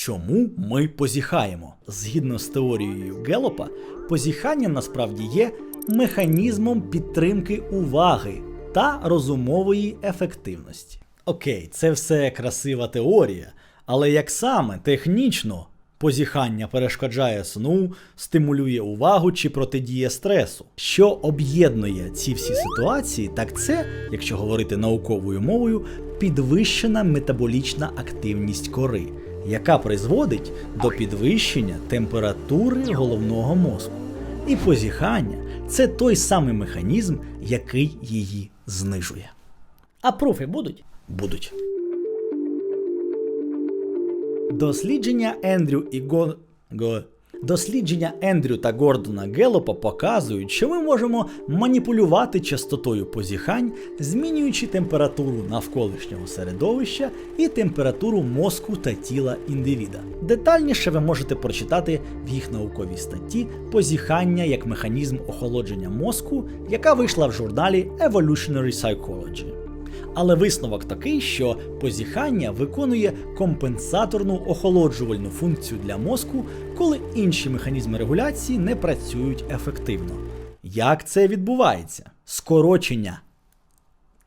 Чому ми позіхаємо? Згідно з теорією Гелопа, позіхання насправді є механізмом підтримки уваги та розумової ефективності. Окей, це все красива теорія, але як саме технічно позіхання перешкоджає сну, стимулює увагу чи протидіє стресу. Що об'єднує ці всі ситуації, так це, якщо говорити науковою мовою, підвищена метаболічна активність кори, яка призводить до підвищення температури головного мозку. І позіхання це той самий механізм, який її знижує. А профи будуть? Будуть. Дослідження Ендрю і Го... Дослідження Ендрю та Гордона Гелопа показують, що ми можемо маніпулювати частотою позіхань, змінюючи температуру навколишнього середовища і температуру мозку та тіла індивіда. Детальніше ви можете прочитати в їх науковій статті позіхання як механізм охолодження мозку, яка вийшла в журналі Evolutionary Psychology. Але висновок такий, що позіхання виконує компенсаторну охолоджувальну функцію для мозку, коли інші механізми регуляції не працюють ефективно. Як це відбувається? Скорочення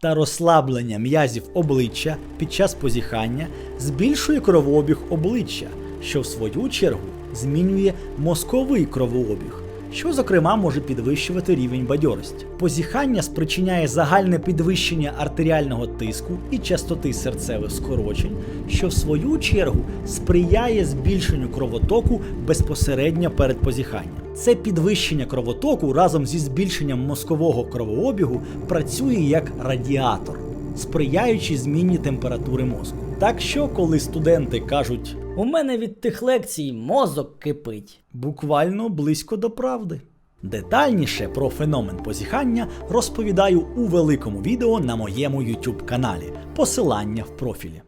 та розслаблення м'язів обличчя під час позіхання збільшує кровообіг обличчя, що в свою чергу змінює мозковий кровообіг, що, зокрема, може підвищувати рівень бадьорості. Позіхання спричиняє загальне підвищення артеріального тиску і частоти серцевих скорочень, що в свою чергу сприяє збільшенню кровотоку безпосередньо перед позіханням. Це підвищення кровотоку разом зі збільшенням мозкового кровообігу працює як радіатор, сприяючи зміні температури мозку. Так що, коли студенти кажуть У мене від тих лекцій мозок кипить. буквально близько до правди. Детальніше про феномен позіхання розповідаю у великому відео на моєму YouTube каналі. Посилання в профілі.